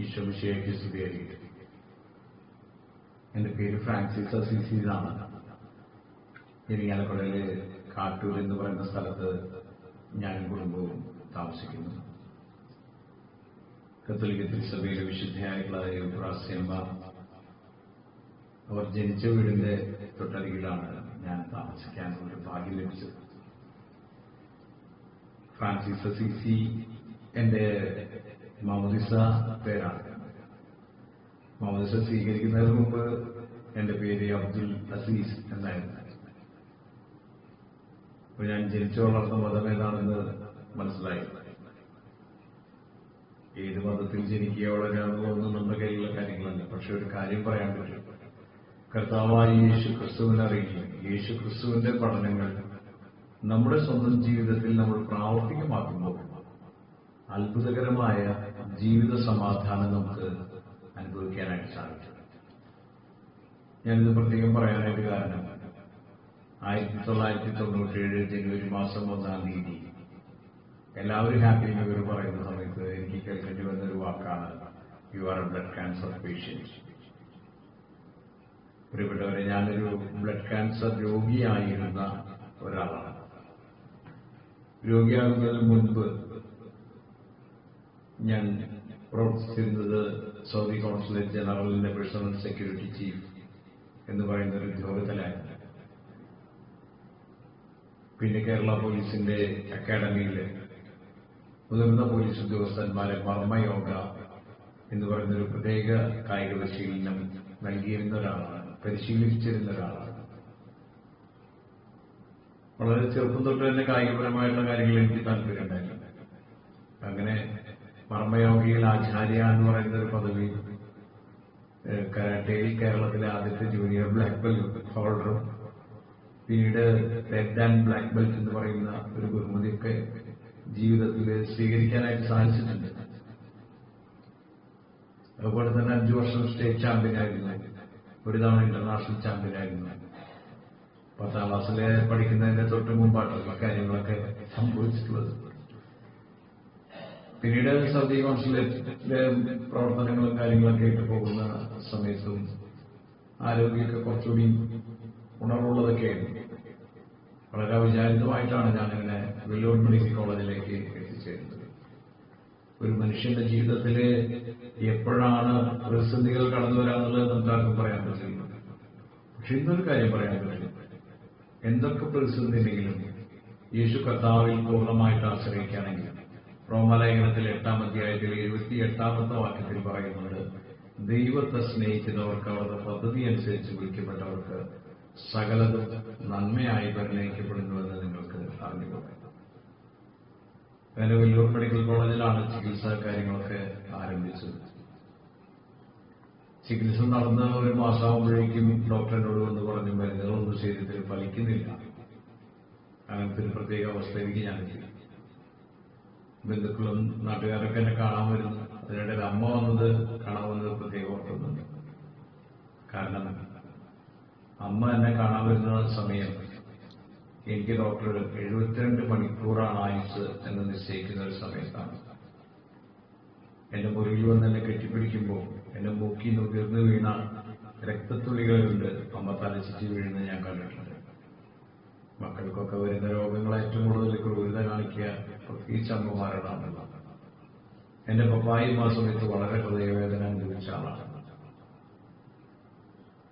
ഈശോമിശിയേക്ക് സ്തുതിയായിരിക്കും എന്റെ പേര് Francis Assisi എന്നാണ് ഇരിങ്ങാലക്കുടയിൽ കാട്ടൂർ എന്ന് പറയുന്ന സ്ഥലത്ത് ഞാനും കുടുംബവും താമസിക്കുന്നു. കത്തോലിക്ക തിരുസഭയിലെ വിശുദ്ധയായിട്ടുള്ള യുവറാസ്യമ്മ അവർ ജനിച്ച വീടിന്റെ തൊട്ടരികിലാണ് ഞാൻ താമസിക്കാൻ ഒരു ഭാഗ്യം ലഭിച്ചത്. ഫ്രാൻസിസ് അസീസി എന്റെ മമദിസ പേരാണ്. മമദിസ സ്വീകരിക്കുന്നതിന് മുമ്പ് എന്റെ പേര് അബ്ദുൽ അസീസ് എന്നായിരുന്നു. അപ്പൊ ഞാൻ ജനിച്ചു വളർന്ന മതം ഏതാണെന്ന് മനസ്സിലായി. ഏത് മതത്തിൽ ജനിക്കുക വളരാമെന്നൊന്നും നമ്മുടെ കയ്യിലുള്ള കാര്യങ്ങളല്ല. പക്ഷെ ഒരു കാര്യം പറയാൻ പറ്റും. കർത്താവായ യേശു ക്രിസ്തുവിനെ അറിയില്ല യേശു ക്രിസ്തുവിന്റെ പഠനങ്ങൾ നമ്മുടെ സ്വന്തം ജീവിതത്തിൽ നമ്മൾ പ്രാവർത്തികമാക്കുമ്പോൾ അത്ഭുതകരമായ ജീവിത സമാധാനം നമുക്ക് അനുഭവിക്കാനായിട്ട് സാധിക്കും. ഞാനിത് പ്രത്യേകം പറയാനായിട്ട് കാരണം ആയിരത്തി തൊള്ളായിരത്തി തൊണ്ണൂറ്റിയേഴ് ജനുവരി മാസം ഒന്നാം തീയതി എല്ലാവരും ഹാപ്പി ന്യൂ ഇയർ പറയുന്ന സമയത്ത് എനിക്ക് കേൾക്കേണ്ടി വന്ന ഒരു വാക്കാണ് you are a blood cancer patients പ്രിയപ്പെട്ടവരെ ഞാനൊരു ബ്ലഡ് ക്യാൻസർ രോഗിയായിരുന്ന ഒരാളാണ്. രോഗിയാകുന്നതിന് മുൻപ് ഞാൻ പ്രവർത്തിച്ചിരുന്നത് സൗദി കോൺസുലേറ്റ് ജനറലിന്റെ പേഴ്സണൽ സെക്യൂരിറ്റി ചീഫ് എന്ന് പറയുന്ന ഒരു ഉദ്യോഗത്തിലായിരുന്നു പിന്നെ കേരള പോലീസിന്റെ അക്കാഡമിയിൽ മുതിർന്ന പോലീസ് ഉദ്യോഗസ്ഥന്മാരെ മർമ്മയോഗ എന്ന് പറയുന്ന ഒരു പ്രത്യേക കായിക പരിശീലനം നൽകിയിരുന്ന ഒരാളാണ് പരിശീലിച്ചിരുന്ന ഒരാളാണ്. വളരെ ചെറുപ്പം തൊട്ട് തന്നെ കായികപരമായിട്ടുള്ള കാര്യങ്ങളിൽ എനിക്ക് താല്പര്യമുണ്ടായിരുന്നു അങ്ങനെ മർമ്മയോഗിയിൽ ആചാര്യ എന്ന് പറയുന്ന ഒരു പദവി. കരാട്ടയിൽ കേരളത്തിലെ ആദ്യത്തെ ജൂനിയർ ബ്ലാക്ക് ബെൽറ്റ് ഹോൾഡറും പിന്നീട് റെഡ് ആൻഡ് ബ്ലാക്ക് ബെൽറ്റ് എന്ന് പറയുന്ന ഒരു ബഹുമതിയൊക്കെ ജീവിതത്തിൽ സ്വീകരിക്കാനായിട്ട് സാധിച്ചിട്ടുണ്ട്. അതുപോലെ തന്നെ അഞ്ചു വർഷം സ്റ്റേറ്റ് ചാമ്പ്യൻ ആയിരുന്നു. ഒരു തവണ ഇന്റർനാഷണൽ ചാമ്പ്യൻ ആയിരുന്നു. പത്താം ക്ലാസ്സിലെ പഠിക്കുന്നതിന്റെ തൊട്ട് മുമ്പായിട്ടുള്ള കാര്യങ്ങളൊക്കെ സംഭവിച്ചിട്ടുള്ളത്. പിന്നീട് സൗദി കോൺസുലേറ്റിന്റെ പ്രവർത്തനങ്ങളും കാര്യങ്ങളൊക്കെ ആയിട്ട് പോകുന്ന സമയത്തും ആരോഗ്യമൊക്കെ കുറച്ചുകൂടി ഉണർവുള്ളതൊക്കെയായിരുന്നു വളരെ അവിചാരിതമായിട്ടാണ് ഞാനിങ്ങനെ വെല്ലൂർ മെഡിക്കൽ കോളേജിലേക്ക് എത്തിച്ചേരുന്നത്. ഒരു മനുഷ്യന്റെ ജീവിതത്തിൽ എപ്പോഴാണ് പ്രതിസന്ധികൾ കടന്നു വരാന്നുള്ളത് നമുക്കാർക്കും പറയാൻ പറ്റില്ല. പക്ഷെ ഇന്നൊരു കാര്യം പറയാൻ പറ്റില്ല. എന്തൊക്കെ പ്രതിസന്ധി ഉണ്ടെങ്കിലും യേശു കർത്താവിൽ പൂർണമായിട്ട് ആശ്രയിക്കുകയാണെങ്കിൽ റോമലേഖനത്തിൽ എട്ടാം അധ്യായത്തിൽ എഴുപത്തി എട്ടാമത്തെ വാക്യത്തിൽ പറയുന്നുണ്ട് ദൈവത്തെ സ്നേഹിക്കുന്നവർക്ക് അവരുടെ പദ്ധതി അനുസരിച്ച് വിളിക്കപ്പെട്ടവർക്ക് സകലതും നന്മയായി പരിണയിക്കപ്പെടുന്നുവെന്ന് നിങ്ങൾക്ക് അറിഞ്ഞുകൂടെ? അങ്ങനെ വെല്ലൂർ മെഡിക്കൽ കോളേജിലാണ് ചികിത്സാ കാര്യങ്ങളൊക്കെ ആരംഭിച്ചത്. ചികിത്സ നടന്ന ഒരു മാസമാകുമ്പോഴേക്കും ഡോക്ടറിനോട് വന്ന് പറഞ്ഞു മരുന്നുകളൊന്നും ശരീരത്തിൽ ഫലിക്കുന്നില്ല. അങ്ങനത്തെ ഒരു പ്രത്യേക എനിക്ക് ഞാനെത്തി ബന്ധുക്കളും നാട്ടുകാരൊക്കെ എന്നെ കാണാൻ വരുന്നു. അതിനിടയിൽ അമ്മ വന്നത് കാണാൻ വന്നത് പ്രത്യേകം ഓർക്കുന്നുണ്ട്. കാരണം അമ്മ എന്നെ കാണാൻ വരുന്ന സമയം എനിക്ക് ഡോക്ടർ എഴുപത്തിരണ്ട് മണിക്കൂറാണ് ആയുസ് എന്ന് നിശ്ചയിക്കുന്ന ഒരു സമയത്താണ്. എന്റെ മുറിയിൽ വന്ന് എന്നെ കെട്ടിപ്പിടിക്കുമ്പോൾ എന്റെ മൂക്കിൽ ഉതിർന്ന് വീണ രക്തത്തുള്ളികളുണ്ട് അമ്മ തലച്ചിട്ട് വീഴുന്ന ഞാൻ കണ്ടിട്ടുണ്ട്. മക്കൾക്കൊക്കെ വരുന്ന രോഗങ്ങൾ ഏറ്റവും കൂടുതൽ ക്രൂരത കാണിക്കുക പ്രത്യേകിച്ച് അമ്മമാരോടാണല്ലോ എന്റെ പപ്പായും ആ സമയത്ത് വളരെ ഹൃദയവേദന അനുഭവിച്ച ആളാണ്.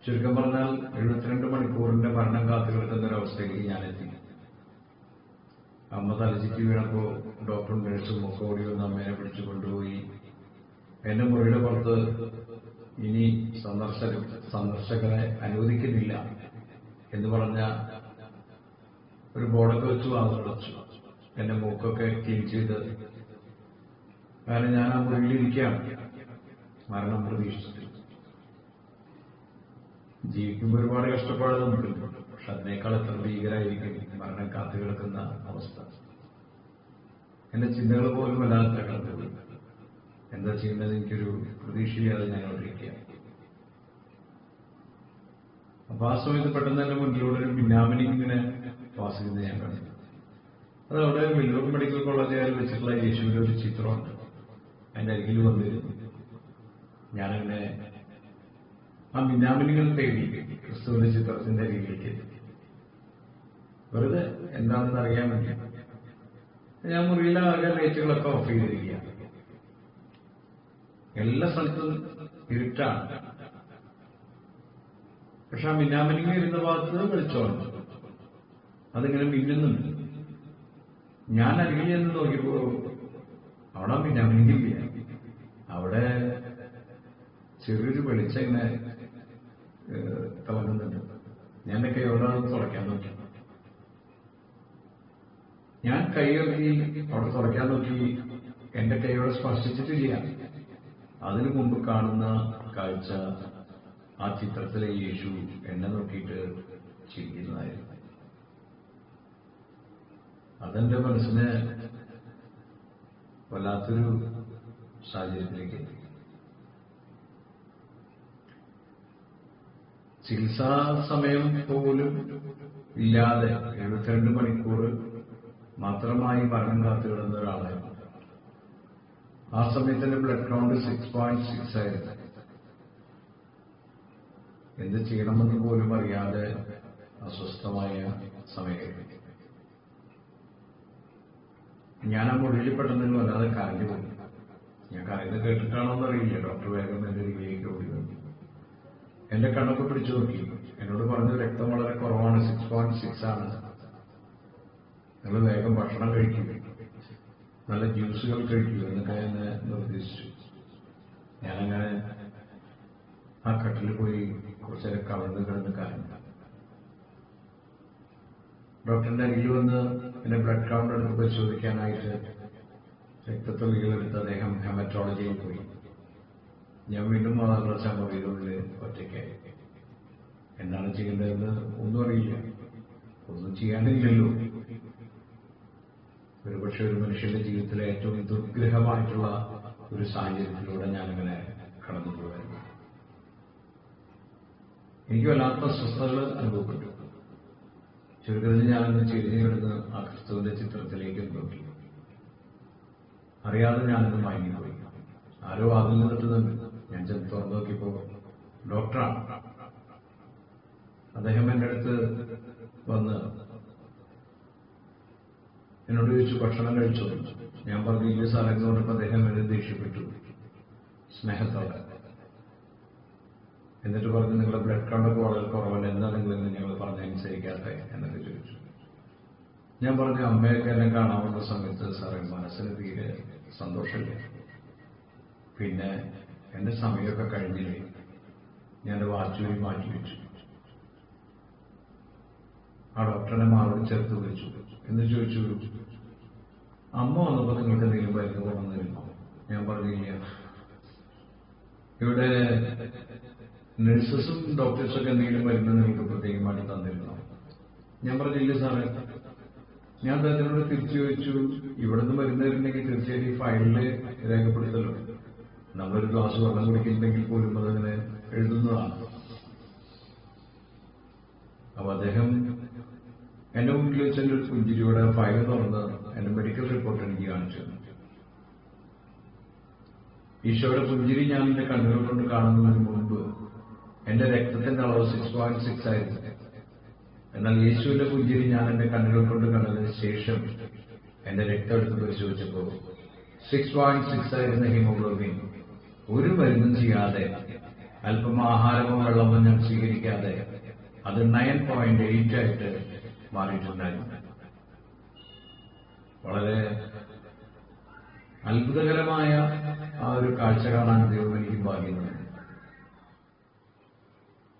ചുരുക്കം പറഞ്ഞാൽ എഴുപത്തിരണ്ട് മണിക്കൂറിന്റെ മരണം കാത്തു കിടക്കുന്ന ഒരു അവസ്ഥയിലേക്ക് ഞാനെത്തി അമ്മ തലചിറ്റി വീണപ്പോ ഡോക്ടറും നഴ്സും ഒക്കെ ഓടി വന്ന് അമ്മേനെ പിടിച്ചു കൊണ്ടുപോയി. എന്റെ മുറിയുടെ പുറത്ത് ഇനി സന്ദർശക സന്ദർശകരെ അനുവദിക്കുന്നില്ല എന്ന് പറഞ്ഞ ഒരു ബോർഡൊക്കെ വെച്ചു വാതിലടച്ചു എന്റെ മൂക്കൊക്കെ തിരിച്ചു ചെയ്ത് കാരണം ഞാൻ ആ മുറിയിലിരിക്കാം മരണം പ്രതീക്ഷിച്ചിട്ട്. ജീവിക്കുമ്പോൾ ഒരുപാട് കഷ്ടപ്പാട് നമുക്കുണ്ട്. പക്ഷെ അതിനേക്കാൾ എത്ര ഭീകരായിരിക്കും മരണം കാത്തു കിടക്കുന്ന അവസ്ഥ? എന്റെ ചിന്തകൾ പോലും വല്ലാത്ത കടന്നുപോയി എന്താ ചെയ്യുന്നത് എനിക്കൊരു പ്രതീക്ഷയില്ലാതെ ഇരിക്കുക അപ്പൊ ആ സമയത്ത് പെട്ടെന്ന് തന്നെ മുന്നിലൂടെ ഒരു മിന്നാമിനി ഇങ്ങനെ പാസ് ഞാൻ കണ്ടു. അത് അവിടെ വെല്ലൂർ മെഡിക്കൽ കോളേജുകാർ വെച്ചിട്ടുള്ള യേശുവിന്റെ ഒരു ചിത്രമുണ്ട്. അതിന്റെ അരികിൽ വന്നിരുന്നു. ഞാനങ്ങനെ ആ മിന്നാമിനികൾ തേടി ക്രിസ്തുവിന്റെ ചിത്രത്തിന്റെ അരികിലേക്ക് വെറുതെ എന്താണെന്ന് അറിയാൻ വേണ്ടി ഞാൻ മുറിയിലെ ആകെ ലൈറ്റുകളൊക്കെ ഓഫ് ചെയ്തിരിക്കുക എല്ലാ സ്ഥലത്തും ഇരുട്ടാണ്. പക്ഷെ ആ മിന്നാമിനികൾ ഇരുന്ന ഭാഗത്ത് വെളിച്ചമുണ്ട്. അതിങ്ങനെ മിന്നുന്നുണ്ട്. ഞാൻ അരികിൽ എന്ന് നോക്കിയപ്പോ അവിടെ മിന്നാമിനിങ്ങില്ല അവിടെ ചെറിയൊരു വെളിച്ചം ഇങ്ങനെ തിളങ്ങുന്നുണ്ട്. ഞാൻ കൈയോടെ അത് തുറക്കാൻ നോക്കി. ഞാൻ കൈ നോക്കി അവിടെ തുറക്കാൻ നോക്കി. എന്റെ കൈയോടെ സ്പർശിച്ചിട്ടില്ല. അതിനു മുമ്പ് കാണുന്ന കാഴ്ച ആ ചിത്രത്തിലെ യേശു എന്നെ നോക്കിയിട്ട് ചിരിക്കുന്നതായിരുന്നു. അതെന്റെ മനസ്സിനെ വല്ലാത്തൊരു സാഹചര്യത്തിലേക്ക് ചികിത്സാ സമയം പോലും ഇല്ലാതെ എഴുപത്തിരണ്ട് മണിക്കൂർ മാത്രമായി മരണം കാത്തു കിടന്ന ഒരാളായിരുന്നു ആ സമയത്ത് എന്റെ blood count six point six ആയിരുന്നു. എന്ത് ചെയ്യണമെന്ന് പോലും അറിയാതെ അസ്വസ്ഥമായ സമയമായിരുന്നു. ഞാൻ ആ പെട്ടെന്ന് വല്ലാതെ കരഞ്ഞു പോയി. ഞാൻ കരയുന്നത് കേട്ടിട്ടാണോ എന്നറിയില്ല ഡോക്ടർ വേഗം എന്റെ അരികിലേക്ക് ഓടി വന്നു എന്റെ കണ്ണൊക്കെ പിടിച്ചു നോക്കി. എന്നോട് പറഞ്ഞു രക്തം വളരെ കുറവാണ്. സിക്സ് പോയിന്റ് സിക്സ് ആണ്. നിങ്ങൾ വേഗം ഭക്ഷണം കഴിക്കും. നല്ല ജ്യൂസുകൾ കഴിക്കൂ എന്നൊക്കെ എന്നെ നിർദ്ദേശിച്ചു. ഞാനങ്ങനെ ആ കട്ടിൽ പോയി കുറച്ചേരം കവർന്ന് കിടന്ന് കരഞ്ഞു. ഡോക്ടറിന്റെ അരികിൽ വന്ന് എന്റെ ബ്ലഡ് കൗണ്ട് എടുത്ത് പരിശോധിക്കാനായിട്ട് രക്തത്തുള്ളികൾ എടുത്ത് അദ്ദേഹം ഹെമറ്റോളജിയിൽ പോയി. ഞാൻ വീണ്ടും മാതാപിതാ മുറിയിലുള്ളിൽ ഒറ്റയ്ക്കായി. എന്താണ് ചെയ്യേണ്ടതെന്ന് ഒന്നും അറിയില്ല. ഒന്നും ചെയ്യാനില്ലല്ലോ ഒരുപക്ഷെ ഒരു മനുഷ്യന്റെ ജീവിതത്തിലെ ഏറ്റവും ദുർഗ്രഹമായിട്ടുള്ള ഒരു സാഹചര്യത്തിലൂടെ ഞാനിങ്ങനെ കടന്നു പോകായിരുന്നു എനിക്ക് വല്ലാത്ത അസ്വസ്ഥതകൾ അനുഭവപ്പെട്ടു. ചുരുക്കത്തിൽ ഞാനൊന്ന് ചെരിഞ്ഞു കിടന്ന് ആ ക്രിസ്തുവിന്റെ ചിത്രത്തിലേക്ക് നോക്കി അറിയാതെ ഞാനൊന്ന് മയങ്ങിപ്പോയി. ആരോ അതിൽ നിന്നിട്ട് ഞാൻ ചെന്ന് തുറന്നു നോക്കിയപ്പോ ഡോക്ടറാണ് അദ്ദേഹം എന്റെ അടുത്ത് വന്ന് എന്നോട് ചോദിച്ചു ഭക്ഷണം കഴിച്ചു? ഞാൻ പറഞ്ഞു ഇല്ല സാറേ എന്ന് പറഞ്ഞപ്പോ അദ്ദേഹം എന്നെ ദേഷ്യപ്പെട്ടു. സ്നേഹത്തോടെ. എന്നിട്ട് പറഞ്ഞു നിങ്ങളുടെ ബ്ലഡ് കണ്ടൊക്കെ വളരെ കുറവല്ല എന്താ നിങ്ങൾ ഞങ്ങൾ പറഞ്ഞ അനുസരിക്കാത്ത എന്നൊക്കെ ചോദിച്ചു. ഞാൻ പറഞ്ഞു അമ്മയൊക്കെ എന്നെ കാണാവുന്ന സമയത്ത് സാറേ മനസ്സിന് തീരെ സന്തോഷമില്ല. പിന്നെ എന്റെ സമയമൊക്കെ കഴിഞ്ഞില്ലേ? ഞാൻ വാച്ചുവിൽ മാറ്റി വെച്ചു. ആ ഡോക്ടറിനെ മാറോട് ചേർത്ത് വിളിച്ചു. എന്ന് ചോദിച്ചു അമ്മ വന്നപ്പോൾ നിങ്ങൾക്ക് എന്തെങ്കിലും മരുന്ന് കൊണ്ടുവന്നിരുന്നോ? ഞാൻ പറഞ്ഞില്ല ഇവിടെ നഴ്സസും ഡോക്ടേഴ്സൊക്കെ എന്തെങ്കിലും മരുന്ന് നിങ്ങൾക്ക് പ്രത്യേകമായിട്ട് തന്നിരുന്നോ? ഞാൻ പറഞ്ഞില്ല സാറേ ഞാൻ അദ്ദേഹത്തിനോട് തിരിച്ചു ചോദിച്ചു ഇവിടെ നിന്ന് മരുന്ന് തരുന്നെങ്കിൽ തീർച്ചയായും ഫയലിൽ രേഖപ്പെടുത്തല്ലോ. നമ്മളൊരു ഗ്ലാസ് വെള്ളം കുടിക്കുന്നുണ്ടെങ്കിൽ പോലും അതങ്ങനെ എഴുതുന്നതാണ്. അപ്പൊ അദ്ദേഹം എന്റെ മുമ്പിൽ വെച്ച ഒരു പുഞ്ചിരിയുടെ ഫയൽ തുറന്ന് എന്റെ മെഡിക്കൽ റിപ്പോർട്ട് എനിക്ക് കാണിച്ചു. ഈശോയുടെ പുഞ്ചിരി ഞാൻ എന്റെ കണ്ണുകൾ കൊണ്ട് കാണുന്നതിന് മുമ്പ് എന്റെ രക്തത്തിന്റെ അളവ് സിക്സ് പോയിന്റ് സിക്സ് ആയിരുന്നു. എന്നാൽ യേശുവിന്റെ പുഞ്ചിരി ഞാൻ എന്റെ കണ്ണുകൾ കൊണ്ട് കണ്ടതിന് ശേഷം എന്റെ രക്തം എടുത്ത് പരിശോധിച്ചപ്പോൾ സിക്സ് പോയിന്റ് സിക്സ് ആയിരുന്ന ഹീമോഗ്ലോബിൻ ഒരു മരുന്നും ചെയ്യാതെ അല്പം ആഹാരമോ വെള്ളമോ ഞാൻ സ്വീകരിക്കാതെ അത് നയൻ പോയിന്റ് എയ്റ്റ് ആയിട്ട് മാറിയിട്ടുണ്ടായിരുന്നു. വളരെ അത്ഭുതകരമായ ആ ഒരു കാഴ്ച കാണാൻ ദൈവം എനിക്ക് ഭാഗ്യം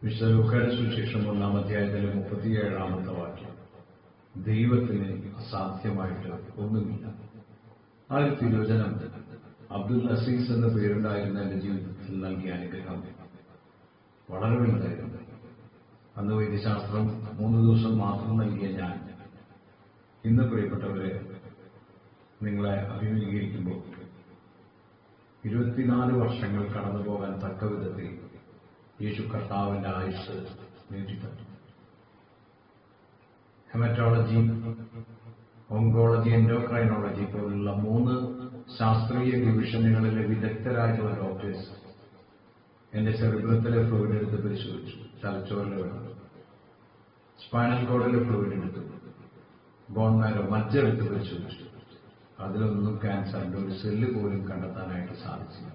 വിശുദ്ധ സുവിശേഷം ഒന്നാം അധ്യായത്തിലെ മുപ്പത്തിയേഴാമത്തെ വാക്യം. ദൈവത്തിന് അസാധ്യമായിട്ട് ഒന്നുമില്ല. ആ ഒരു തിരുവചനം അബ്ദുൽ അസീസ് എന്ന പേരുണ്ടായിരുന്ന എന്റെ ജീവിതത്തിൽ നൽകിയ അനുഗ്രഹം വളരെ വലുതായിരുന്നു. അന്ന് വൈദ്യശാസ്ത്രം മൂന്ന് ദിവസം മാത്രം നൽകിയ ഞാൻ ഇന്ന് പ്രിയപ്പെട്ടവരെ നിങ്ങളെ അഭിമുഖീകരിക്കുമ്പോൾ ഇരുപത്തിനാല് വർഷങ്ങൾ കടന്നു പോകാൻ തക്ക വിധത്തിൽ യേശു കർത്താവിന്റെ ആയുസ് നീട്ടിത്തന്നു ഹെമറ്റോളജി ഓങ്കോളജി എൻഡോക്രൈനോളജി പോലുള്ള മൂന്ന് ശാസ്ത്രീയ ഡിവിഷനുകളിലെ വിദഗ്ധരായിട്ടുള്ള ഡോക്ടേഴ്സ് എന്റെ ചെറുപ്പത്തിലെ ഫ്ലൂയിഡ് എടുത്ത് പരിശോധിച്ചു. തലച്ചോറിലെ വേണം സ്പൈനൽ കോഡിലെ ഫ്ലൂയിഡ് എടുത്തു. ബോൺമാരോ മജ്ജ എടുത്ത് പരിശോധിച്ചു. അതിലൊന്നും ക്യാൻസറിന്റെ ഒരു സെല്ല് പോലും കണ്ടെത്താനായിട്ട് സാധിച്ചില്ല.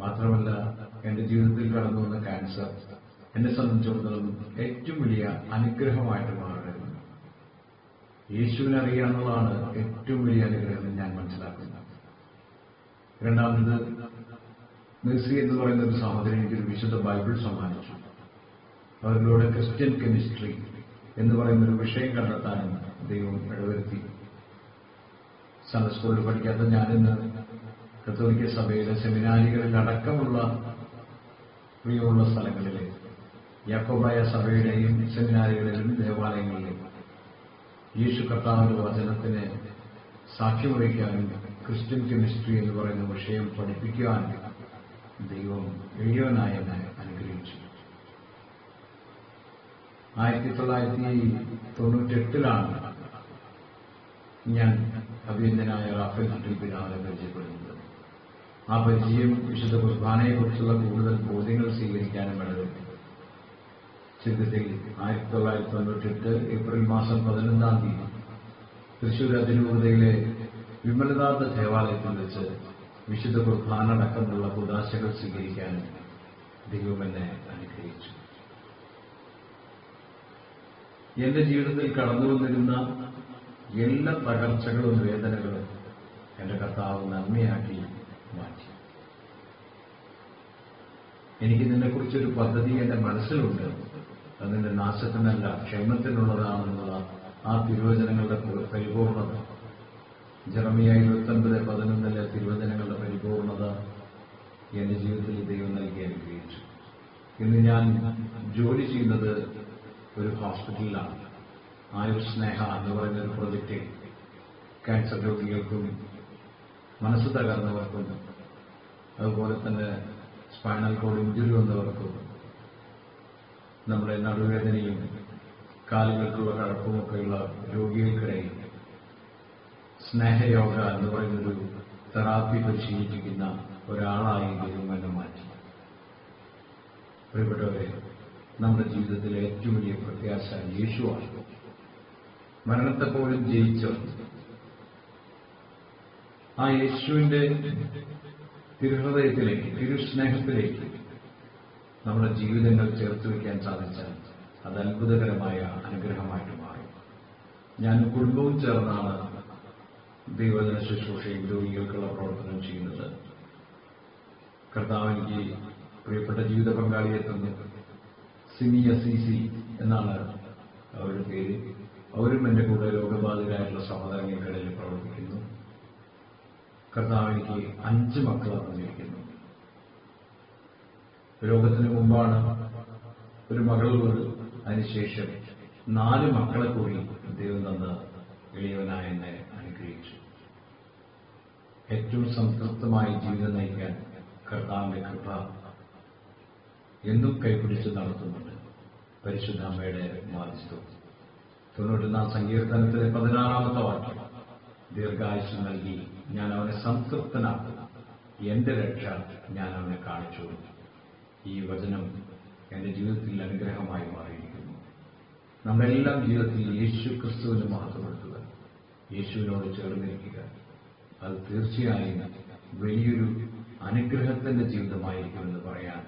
മാത്രമല്ല എന്റെ ജീവിതത്തിൽ കടന്നു വന്ന ക്യാൻസർ എന്നെ സംബന്ധിച്ചിടത്തോളം ഏറ്റവും വലിയ അനുഗ്രഹമായിട്ട് മാറുന്നു യേശുവിനെ അറിയാന്നുള്ളതാണ് ഏറ്റവും വലിയ അനുഗ്രഹം ഞാൻ മനസ്സിലാക്കുന്നത്. രണ്ടാമത് മെസ്സി എന്ന് പറയുന്ന ഒരു സഹോദരൻ എനിക്കൊരു വിശുദ്ധ ബൈബിൾ സമ്മാനിച്ചു. അവരിലൂടെ ക്രിസ്ത്യൻ കെമിസ്ട്രി എന്ന് പറയുന്ന ഒരു വിഷയം കണ്ടെത്താനും ദൈവം ഇടവരുത്തി. സൺസ്കൂളിൽ സ്കൂളിൽ പഠിക്കാത്ത ഞാനിന്ന് കത്തോലിക്ക സഭയിലെ സെമിനാരികളിൽ അടക്കമുള്ള പ്രിയമുള്ള സ്ഥലങ്ങളിൽ യാക്കോബായ സഭയുടെയും സെമിനാരികളിലും ദേവാലയങ്ങളിലും യേശു കർത്താവിന്റെ വചനത്തിന് സാക്ഷ്യം വഹിക്കാനും ക്രിസ്ത്യൻ കെമിസ്ട്രി എന്ന് പറയുന്ന വിഷയം പഠിപ്പിക്കുവാനും ദൈവം എഴുതിയവനായ അനുഗ്രഹിച്ചു. ആയിരത്തി തൊള്ളായിരത്തി തൊണ്ണൂറ്റെട്ടിലാണ് ഞാൻ അഭിനന്ദനായ റാഫേൽ കുട്ടി പിതാവിനെ പരിചയപ്പെടുന്നത്. ആ പരിചയം വിശുദ്ധ കുർബാനയെക്കുറിച്ചുള്ള കൂടുതൽ ബോധ്യങ്ങൾ സ്വീകരിക്കാനും ഇടവരുത്തി ചുരുക്കത്തിൽ ആയിരത്തി തൊള്ളായിരത്തി തൊണ്ണൂറ്റെട്ട് ഏപ്രിൽ മാസം പതിനൊന്നാം തീയതി തൃശൂർ അതിരൂപതയിലെ വിമലനാഥ ദേവാലയത്തിൽ വെച്ച് വിശുദ്ധ കുർബാന അടക്കമുള്ള കുദാശകൾ സ്വീകരിക്കാനും ദൈവം എന്നെ അനുഗ്രഹിച്ചു. എന്റെ ജീവിതത്തിൽ കടന്നു വന്നിരുന്ന എല്ലാ തകർച്ചകളും വേദനകളും എന്റെ കർത്താവ് നന്മയാക്കി മാറ്റി. എനിക്ക് നിന്നെക്കുറിച്ചൊരു പദ്ധതി എന്റെ മനസ്സിലുണ്ട്. അതിന്റെ നാശത്തിനല്ല ക്ഷേമത്തിനുള്ളതാണെന്നുള്ള ആ തിരുവചനങ്ങളുടെ പരിപൂർണത. ജറമിയ ഇരുപത്തൊൻപത് പതിനൊന്നിലെ തിരുവചനങ്ങളുടെ പരിപൂർണത എന്റെ ജീവിതത്തിൽ ദൈവം നൽകി അനുഗ്രഹിച്ചു. ഇന്ന് ഞാൻ ജോലി ചെയ്യുന്നത് ഒരു ഹോസ്പിറ്റലിലാണ്. ആയുർ സ്നേഹ എന്ന് പറയുന്ന ഒരു പ്രൊജക്റ്റ്. ക്യാൻസർ രോഗികൾക്കും മനസ്സ് തകർന്നവർക്കും അതുപോലെ തന്നെ സ്പൈനൽ കോഡ് ഇഞ്ചുറി വന്നവർക്കും നമ്മുടെ നടുവേദനയും കാലുകൾക്കുള്ള കഴപ്പുമൊക്കെയുള്ള രോഗികൾക്കിടയിൽ സ്നേഹയോഗ എന്ന് പറയുന്നൊരു തെറാപ്പി പരിശീലിപ്പിക്കുന്ന ഒരാളായി ദൈവം മാറ്റി. പ്രിയപ്പെട്ടവരെ നമ്മുടെ ജീവിതത്തിലെ ഏറ്റവും വലിയ പ്രത്യാശ യേശുവാണ്. മരണത്തെ പോലും ജയിച്ചവർ ആ യേശുവിന്റെ തിരുഹൃദയത്തിലേക്ക് തിരുസ്നേഹത്തിലേക്ക് നമ്മുടെ ജീവിതങ്ങൾ ചേർത്ത് വയ്ക്കാൻ സാധിച്ചാൽ അത് അത്ഭുതകരമായ അനുഗ്രഹമായിട്ട് മാറും. ഞാൻ കുടുംബവും ചേർന്നാണ് ദൈവജന ശുശ്രൂഷയും രോഗികൾക്കുള്ള പ്രവർത്തനം ചെയ്യുന്നത്. കർത്താവ് എനിക്ക് പ്രിയപ്പെട്ട ജീവിത പങ്കാളിയെ തന്നു. സിമി അസീസി എന്നാണ് അവരുടെ പേര്. അവരും എന്റെ കൂടെ രോഗബാധിതരായിട്ടുള്ള സഹോദരങ്ങൾക്കിടയിൽ പ്രവർത്തിക്കുന്നു. കർത്താവ് എനിക്ക് അഞ്ച് മക്കൾ തന്നിരിക്കുന്നു രോഗത്തിന് മുമ്പാണ് ഒരു മകളുള്ളത് അതിനുശേഷം നാല് മക്കളെ കൂടി ദൈവം തന്ന് എളിയവനായ എന്നെ അനുഗ്രഹിച്ചു. ഏറ്റവും സംതൃപ്തമായി ജീവിതം നയിക്കാൻ കർത്താവിന്റെ കൃപ എന്നും കൈപിടിച്ച് നടത്തുന്നുണ്ട്. പരിശുദ്ധ അമ്മയുടെ മാധ്യസ്ഥം. തൊണ്ണൂറ്റൊന്നാം സങ്കീർത്തനത്തിലെ പതിനാറാമത്തെ വാക്യം ദീർഘായുസ് നൽകി. ഞാൻ അവനെ സംതൃപ്തനാക്കും എന്റെ രക്ഷ ഞാൻ അവനെ കാണിച്ചു ഈ വചനം എന്റെ ജീവിതത്തിൽ അനുഗ്രഹമായി മാറിയിരിക്കുന്നു. നമ്മളെല്ലാം ജീവിതത്തിൽ യേശു ക്രിസ്തുവിനെ മഹത്വപ്പെടുത്തുക. യേശുവിനോട് ചേർന്നിരിക്കുക. അത് തീർച്ചയായും വലിയൊരു അനുഗ്രഹത്തിന്റെ ജീവിതമായിരിക്കുമെന്ന് പറയാൻ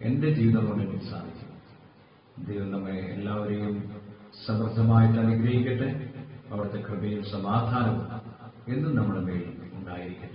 എന്റെ ജീവിതം കൊണ്ട് എനിക്ക് സാധിക്കും. ദൈവം നമ്മെ എല്ലാവരെയും സമൃദ്ധമായിട്ട് അനുഗ്രഹിക്കട്ടെ. അവിടുത്തെ കൃപയും സമാധാനവും എന്നും നമ്മുടെ മേൽ ഉണ്ടായിരിക്കട്ടെ.